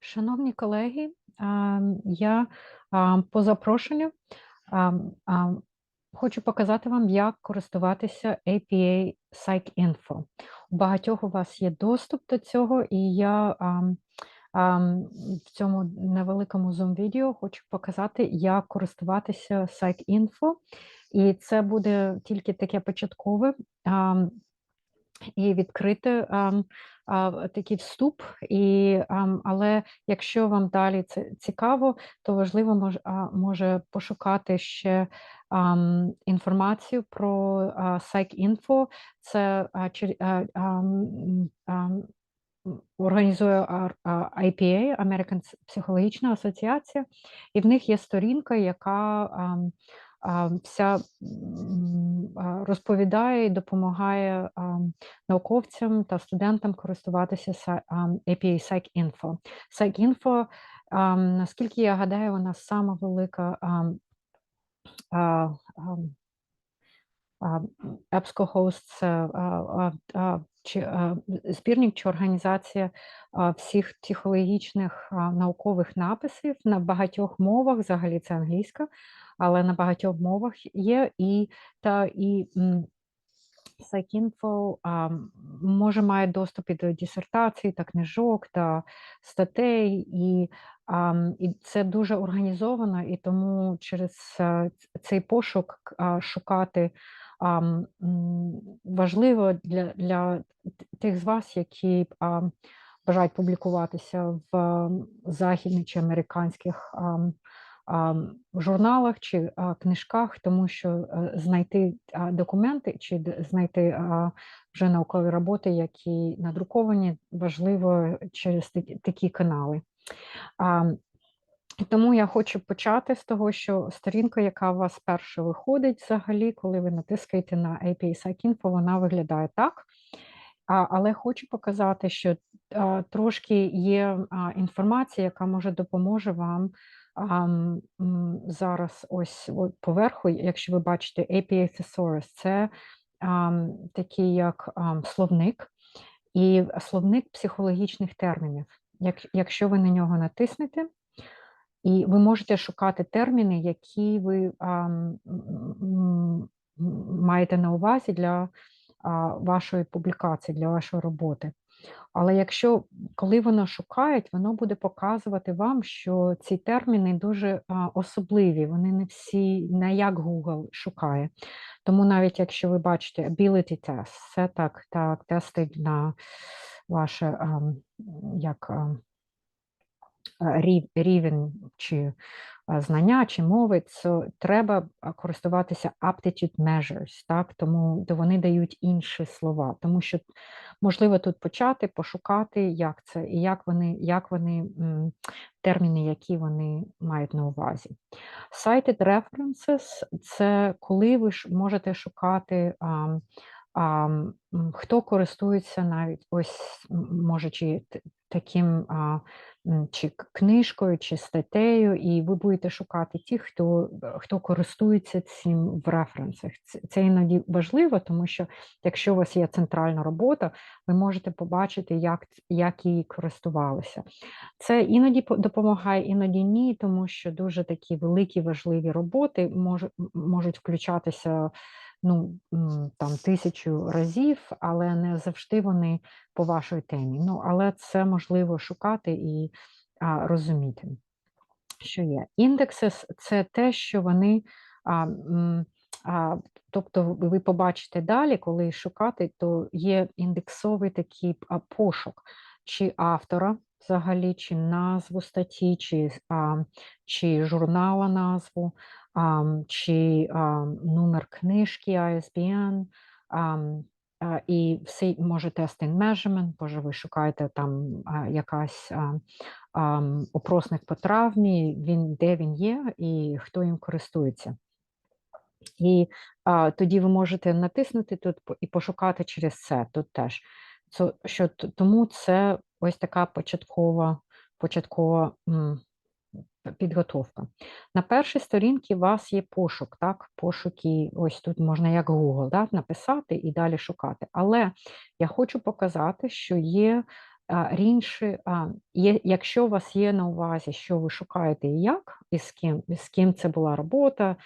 Шановні колеги, я по запрошенню хочу показати вам, як користуватися APA PsycInfo. У багатьох у вас є доступ до цього, і я в цьому невеликому Zoom-відео хочу показати, як користуватися PsycInfo. І це буде тільки таке початкове. І відкрити а, такий вступ, і, ам, але якщо вам далі це цікаво, то важливо мож, може пошукати ще ам, інформацію про а, PsycInfo. Це ам, ам, Організує IPA, American Психологічна Асоціація, і в них є сторінка, яка вся розповідає і допомагає науковцям та студентам користуватися APA PsycInfo. PsycInfo, наскільки я гадаю, вона сама велика EBSCO-host – це чи, збірник чи організація всіх психологічних наукових написів на багатьох мовах, взагалі це англійська, але на багатьох мовах є. І та і м, може має доступ і до дисертацій та книжок та статей, і, і це дуже організовано, і тому через цей пошук шукати а, важливо для, для тих з вас, які а, бажають публікуватися в західних чи американських а, а, журналах чи а, книжках, тому що е, знайти документи чи знайти а, вже наукові роботи, які надруковані, важливо через такі, канали. А, тому я хочу почати з того, що сторінка, яка у вас перша виходить взагалі, коли ви натискаєте на API PsycInfo, вона виглядає так. А, але хочу показати, що а, трошки є а, інформація, яка може допоможе вам а, зараз ось поверху, якщо ви бачите APA Thesaurus, це а, такий як а, словник, і словник психологічних термінів. Як, якщо ви на нього натиснете, і ви можете шукати терміни, які ви маєте на увазі для вашої публікації, для вашої роботи. Але якщо коли воно шукають, воно буде показувати вам, що ці терміни дуже особливі, вони не всі не як Google шукає. Тому навіть якщо ви бачите ability test, це так, так, тести на ваше як. Рівень чи знання, чи мови, це треба користуватися aptitude measures, так? тому то вони дають інші слова, тому що можливо тут почати, пошукати, як це, і як вони, як вони терміни, які вони мають на увазі. Cited references – це коли ви можете шукати. А, хто користується навіть ось може чи таким а, чи книжкою, чи статтею, і ви будете шукати тих, хто, е, хто користується цим в референсах. Це, це іноді важливо, тому що якщо у вас є центральна робота, ви можете побачити, як, як її користувалися. Це іноді допомагає, іноді ні, тому що дуже такі великі важливі роботи можуть, можуть включатися ну, там, тисячу разів, але не завжди вони по вашій темі. Ну, але це можливо шукати і а, розуміти, що є. Індекси це те, що вони. А, м, тобто ви побачите далі, коли шукати, то є індексовий такий пошук чи автора взагалі, чи назву статті, чи, а, чи журнала назву, а, чи а, номер книжки ISBN, а, а, і все може testing measurement, може ви шукаєте там а, якась а, а, опросник по травмі, він, де він є і хто їм користується. І а, тоді ви можете натиснути тут і пошукати через це тут теж. Це, що, тому це ось така початкова, початкова м, підготовка. На першій сторінці у вас є пошук, так? Пошуки, ось тут можна як Google, так? написати і далі шукати. Але я хочу показати, що є а, рінші, а, є, якщо у вас є на увазі, що ви шукаєте і як, і з ким, з ким це була робота,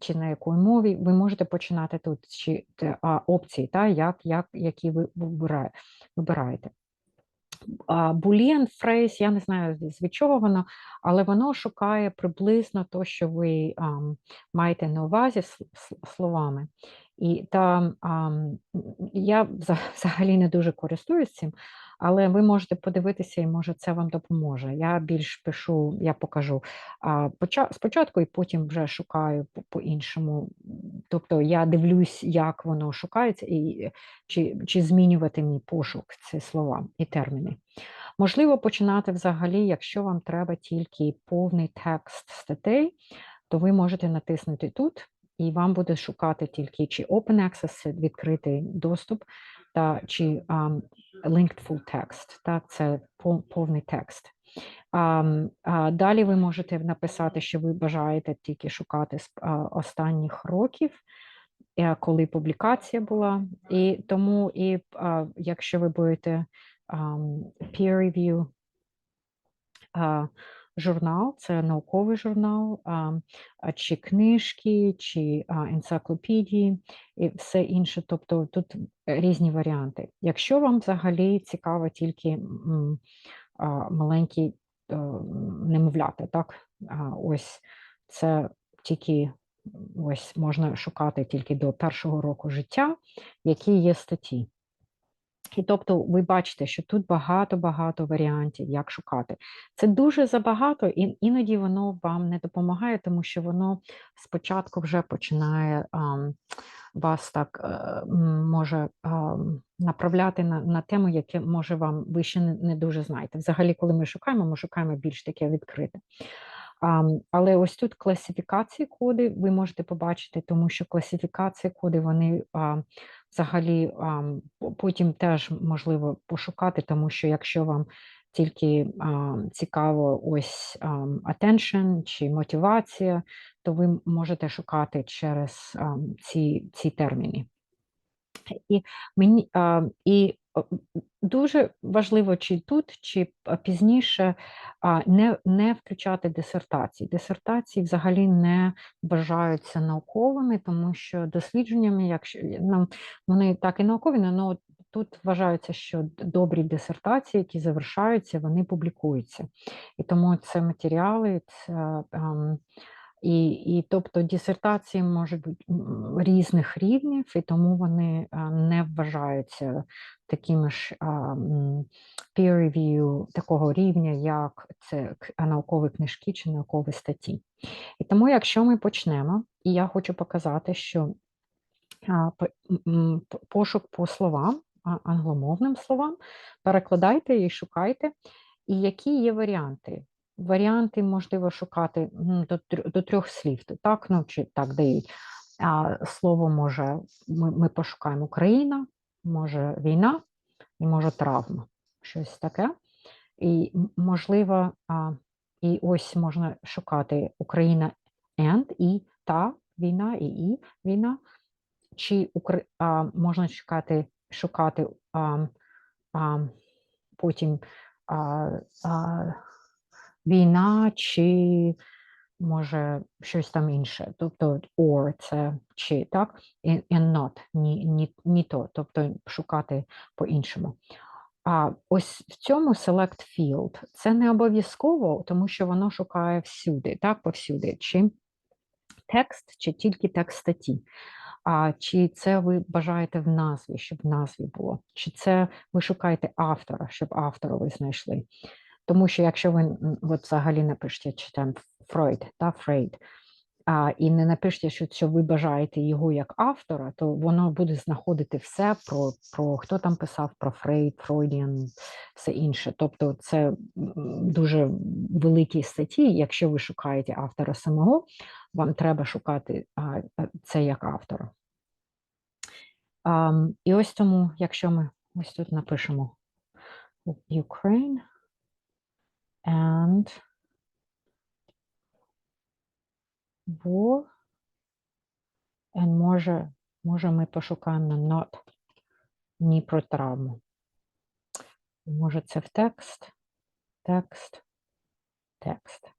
чи на якій мові, ви можете починати тут чи а, опції, та, як, як, які ви вибирає- вибираєте. А, Boolean phrase, я не знаю від чого воно, але воно шукає приблизно то, що ви ам, маєте на увазі словами. І там ам, я вза- взагалі не дуже користуюсь цим, але ви можете подивитися, і може це вам допоможе. Я більш пишу, я покажу спочатку і потім вже шукаю по- по-іншому. Тобто я дивлюсь, як воно шукається, і чи, чи змінювати мій пошук ці слова і терміни. Можливо, починати взагалі, якщо вам треба тільки повний текст статей, то ви можете натиснути тут, і вам буде шукати тільки чи Open Access, відкритий доступ, та чи Linked Full Text, так, це повний текст. Далі ви можете написати, що ви бажаєте тільки шукати з останніх років, е, коли публікація була. І тому, і якщо ви будете peer review журнал, це науковий журнал, чи книжки, чи енциклопедії і все інше. Тобто тут різні варіанти. Якщо вам взагалі цікаво тільки маленькі е, немовляти, так? Ось це тільки ось можна шукати тільки до першого року життя, які є статті. І тобто ви бачите, що тут багато-багато варіантів, як шукати. Це дуже забагато, і іноді воно вам не допомагає, тому що воно спочатку вже починає ам, вас так е, м, може ам, направляти на, на тему, яке може вам ви ще не, не дуже знаєте. Взагалі, коли ми шукаємо, ми шукаємо більш таке відкрите. Але ось тут класифікації коди ви можете побачити, тому що класифікації коди вони взагалі потім теж можливо пошукати, тому що якщо вам тільки цікаво ось attention чи мотивація, то ви можете шукати через ці, ці терміни. І мені і дуже важливо, чи тут, чи пізніше не, не включати дисертації. Дисертації взагалі не вважаються науковими, тому що дослідженнями, якщо ну, вони так і наукові, але тут вважається, що добрі дисертації, які завершаються, вони публікуються. І тому це матеріали, це. ем, і, і тобто дисертації можуть бути різних рівнів, і тому вони не вважаються такими ж peer review такого рівня, як це наукові книжки чи наукові статті. І тому, якщо ми почнемо, і я хочу показати, що пошук по словам, англомовним словам, перекладайте і шукайте, і які є варіанти. Варіанти можливо шукати до, до трьох слів. Так, ну чи так дають. А слово може, ми, ми пошукаємо Україна, може війна і може травма. Щось таке. І можливо, а, і ось можна шукати Україна and і та війна, і і війна чи а, можна шукати, шукати а, а, потім а, а, війна, чи може щось там інше. Тобто or це чи так, and, not, ні, ні, ні то, тобто шукати по-іншому. А ось в цьому select field це не обов'язково, тому що воно шукає всюди, так, повсюди. Чи текст, чи тільки текст статті. А чи це ви бажаєте в назві, щоб в назві було? Чи це ви шукаєте автора, щоб автора ви знайшли? Тому що якщо ви от взагалі напишете, чи там Фройд, та Фрейд, а, і не напишете, що, що ви бажаєте його як автора, то воно буде знаходити все про, про хто там писав, про Фрейд, Фройдіан, все інше. Тобто це дуже великі статті. Якщо ви шукаєте автора самого, вам треба шукати а, а, це як автора. Ам, і ось тому, якщо ми ось тут напишемо Ukraine and war, and може, може ми пошукаємо not ні про травму. Може, це в текст, текст, текст.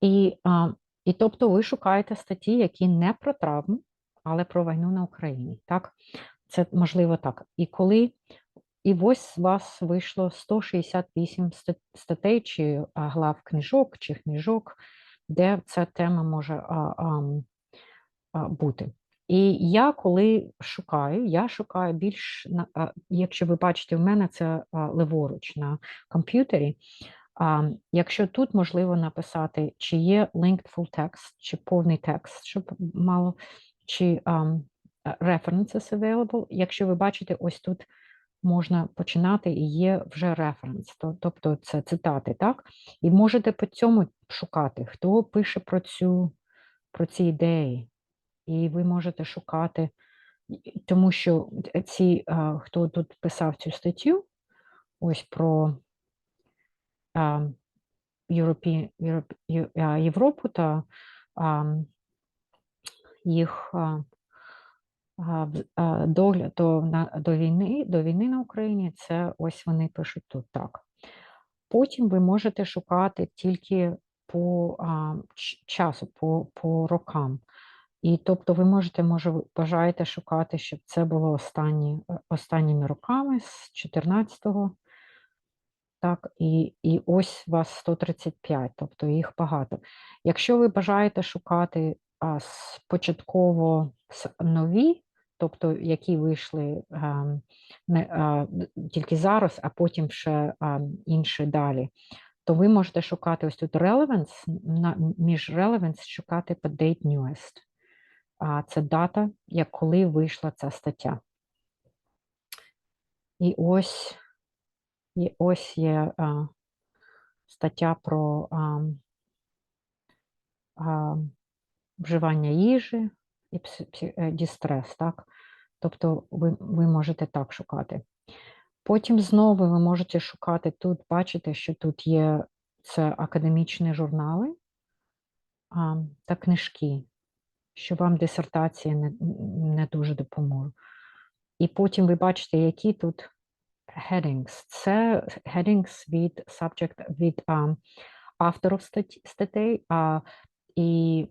І, а, і тобто ви шукаєте статті, які не про травму, але про війну на Україні. Так? Це можливо так. І коли і ось у вас вийшло 168 статей чи глав книжок, чи книжок, де ця тема може а, а, а, бути. І я коли шукаю, я шукаю більш, якщо ви бачите, в мене це леворуч на комп'ютері. Якщо тут можливо написати, чи є linked full text, чи повний текст, щоб мало, чи references available, якщо ви бачите, ось тут можна починати і є вже референс, тобто це цитати, так? І можете по цьому шукати, хто пише про цю, про ці ідеї. І ви можете шукати, тому що ці, хто тут писав цю статтю, ось про Європі, Європу та їх догляд до, до війни до війни на Україні, це ось вони пишуть тут так. Потім ви можете шукати тільки по а, часу, по по рокам. І тобто ви можете, може, бажаєте шукати, щоб це було останні, е, останніми роками з 14-го. Так, і і ось у вас 135, тобто їх багато. Якщо ви бажаєте шукати а, початково нові, тобто які вийшли ем, не, а, тільки зараз, а потім ще а, інші далі, то ви можете шукати ось тут relevance, між relevance шукати по date newest. А це дата, як коли вийшла ця стаття. І ось і ось є а, стаття про а, а, вживання їжі і е, дістрес, так? Тобто ви, ви можете так шукати. Потім знову ви можете шукати тут, бачите, що тут є це академічні журнали а, та книжки, що вам дисертація не, не дуже допоможе. І потім ви бачите, які тут headings. Це headings від subject від а, авторів статей, а, і,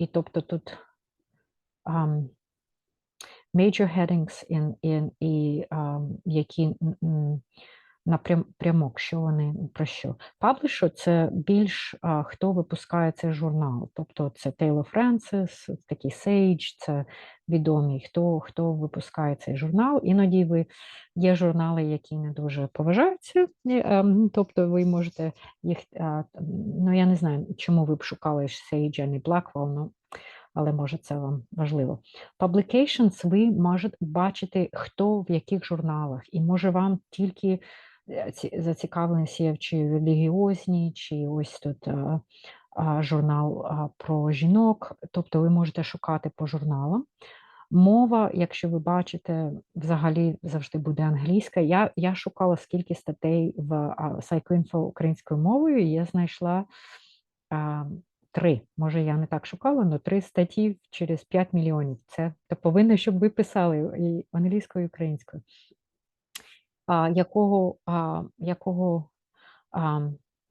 і тобто тут um, major headings in, in, і um, які напрямок, що вони про що. Паблішу це більш хто випускає цей журнал. Тобто це Тейлор Френсис, такий Сейдж, це відомі, хто хто випускає цей журнал. Іноді ви є журнали, які не дуже поважаються, ем, тобто ви можете їх, ну я не знаю, чому ви б шукали Сейджа, не Blackwell, ну але може це вам важливо. Publications ви можете бачити, хто в яких журналах, і може вам тільки Е, зацікавленість чи релігіозні, чи ось тут а, журнал про жінок, тобто ви можете шукати по журналам. Мова, якщо ви бачите, взагалі завжди буде англійська. Я я шукала скільки статей в Psychoinfo українською мовою, і я знайшла а, три. Може, я не так шукала, але три статті через 5 мільйонів. Це то повинно, щоб ви писали і англійською і українською якого якого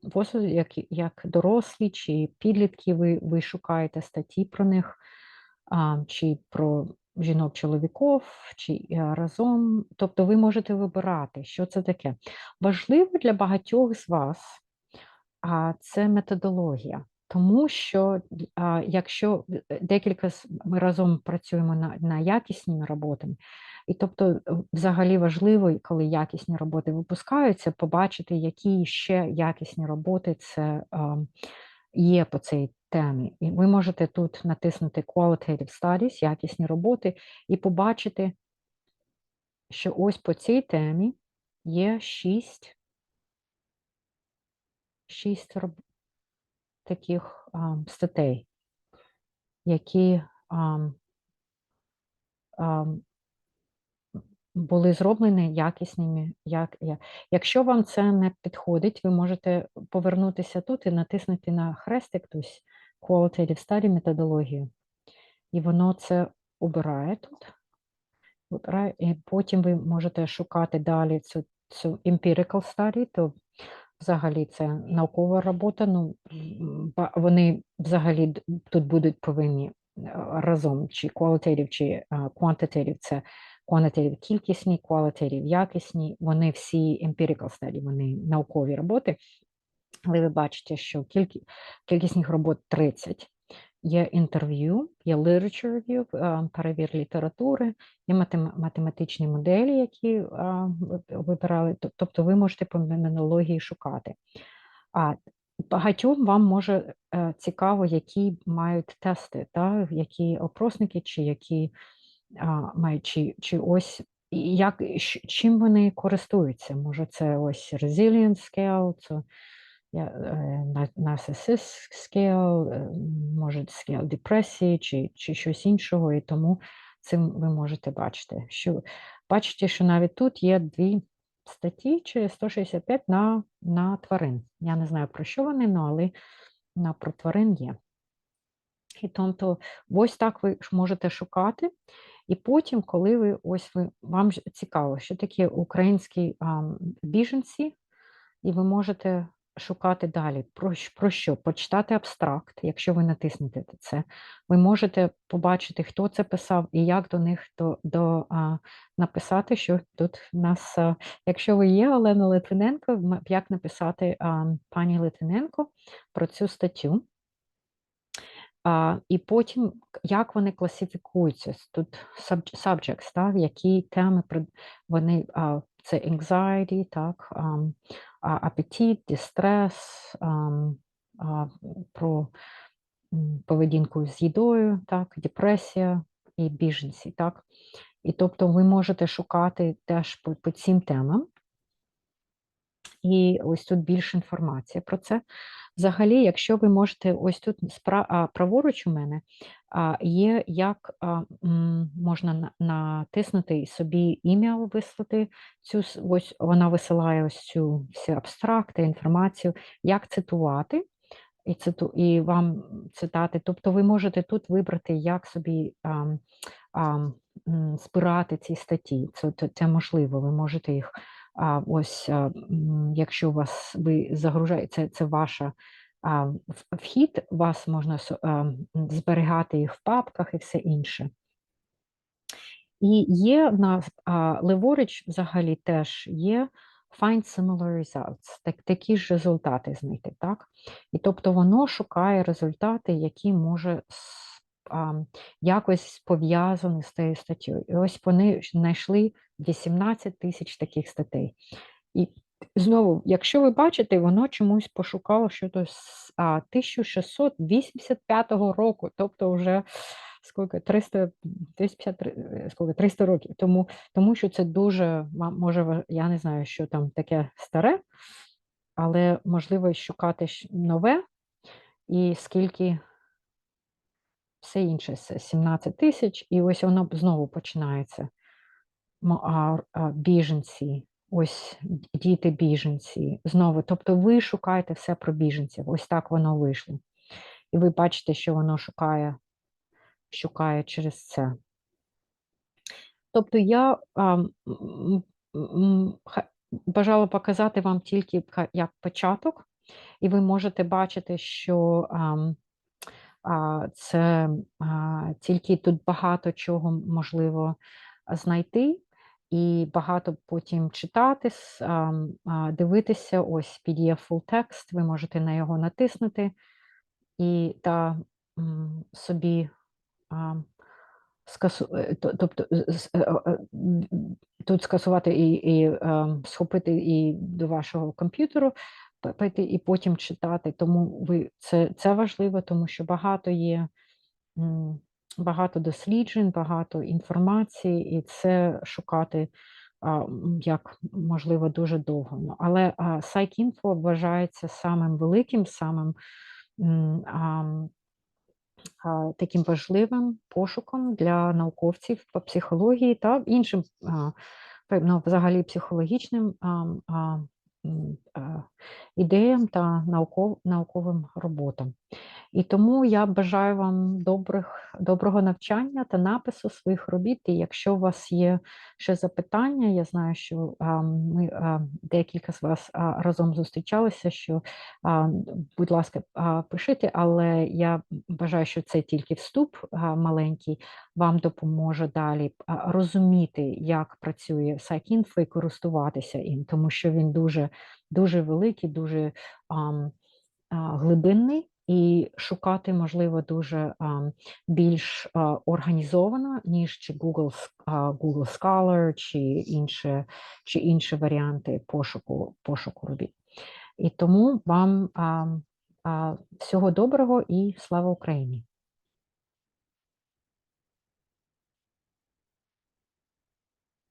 возу, як як дорослі чи підлітки, ви ви шукаєте статті про них, чи про жінок-чоловіків, чи разом. Тобто ви можете вибирати, що це таке. Важливо для багатьох з вас це методологія. Тому що якщо декілька ми разом працюємо на на якісними роботами, і тобто, взагалі важливо, коли якісні роботи випускаються, побачити, які ще якісні роботи це є по цій темі. І ви можете тут натиснути Qualitative Studies, якісні роботи, і побачити, що ось по цій темі є шість, шість таких а, статей, які а, а, були зроблені якісними. Як, Якщо вам це не підходить, ви можете повернутися тут і натиснути на хрестик, тобто Qualitative Study методологію. І воно це обирає тут. Обирає, і потім ви можете шукати далі цю, цю empirical study, то взагалі це наукова робота. Ну, вони взагалі тут будуть повинні е, разом, чи qualitative, чи е, quantitative, це quantitative кількісні, qualitative якісні, вони всі empirical study, вони наукові роботи. Але ви бачите, що кількість кількісних робот 30. Є інтерв'ю, є literature review, е, перевір літератури, є матем- математичні моделі, які е, вибирали. Тобто ви можете по термінології шукати. А багатьом вам може е, цікаво, які мають тести, та, які опросники, чи які мають, чи, ось як, чим вони користуються. Може, це ось resilience scale, це е, narcissist scale, е, може scale депресії чи, чи щось іншого, і тому цим ви можете бачити. Що, бачите, що навіть тут є дві статті чи 165 на, на тварин. Я не знаю, про що вони, ну, але на, про тварин є. І тобто, ось так ви ж можете шукати. І потім, коли ви ось ви вам цікаво, що таке українські біженці, і ви можете шукати далі. Про, про що? Почитати абстракт, якщо ви натиснете це. Ви можете побачити, хто це писав і як до них до, до, а, написати, що тут в нас, а, якщо ви є Олена Литвиненко, як написати а, пані Литвиненко про цю статтю. А, і потім, як вони класифікуються, тут subj- subjects, так, які теми вони, а, це anxiety, так, апетит, дистрес, про поведінку з їдою, так, депресія і біженці, так. І тобто ви можете шукати теж по, по цим темам. І ось тут більше інформації про це. Взагалі, якщо ви можете, ось тут праворуч у мене є, як можна натиснути собі ім'я вислати. Цю, ось вона висилає ось цю всі абстракти, інформацію, як цитувати. І, циту, і вам цитати. Тобто ви можете тут вибрати, як собі ам, м, збирати ці статті. Це, це можливо, ви можете їх а, ось, якщо у вас ви загружаєте, це, це ваша вхід, вас можна зберігати їх в папках і все інше. І є в нас а, леворуч взагалі теж є find similar results, так, такі ж результати знайти, так? І тобто воно шукає результати, які може а, якось пов'язані з тією статтею. І ось вони знайшли 18 тисяч таких статей. І знову, якщо ви бачите, воно чомусь пошукало з 1685 року, тобто вже скільки, 300, 253, е, скільки, 300 років. Тому, тому що це дуже, може, я не знаю, що там таке старе, але можливо шукати нове, і скільки все інше, 17 тисяч, і ось воно знову починається. А, а, біженці, ось діти біженці, знову. Тобто ви шукаєте все про біженців. Ось так воно вийшло. І ви бачите, що воно шукає, шукає через це. Тобто я а, бажала показати вам тільки як початок, і ви можете бачити, що ам, а, це а, тільки тут багато чого можливо знайти, і багато потім читати, дивитися. Ось PDF full text, ви можете на його натиснути і та собі. скасу... е, тобто е, е, тут скасувати і, і схопити і до вашого комп'ютеру, п- пойти і потім читати. Тому ви це, це важливо, тому що багато є багато досліджень, багато інформації, і це шукати. Як можливо дуже довго. Ну, Але PsycInfo вважається самим великим, самим таким важливим пошуком для науковців по психології та іншим, певно, взагалі психологічним ідеям та науков, науковим роботам. І тому я бажаю вам добрих, доброго навчання та напису своїх робіт. І якщо у вас є ще запитання, я знаю, що ми декілька з вас разом зустрічалися, що, будь ласка, пишіть, але я вважаю, що це тільки вступ маленький, вам допоможе далі розуміти, як працює сайт-інфо і користуватися їм, тому що він дуже, дуже великий, дуже глибинний і шукати, можливо, дуже а, більш а, організовано, ніж чи Google, а, Google Scholar, чи інші, чи інші варіанти пошуку, пошуку робіт. І тому вам а, а, всього доброго і слава Україні!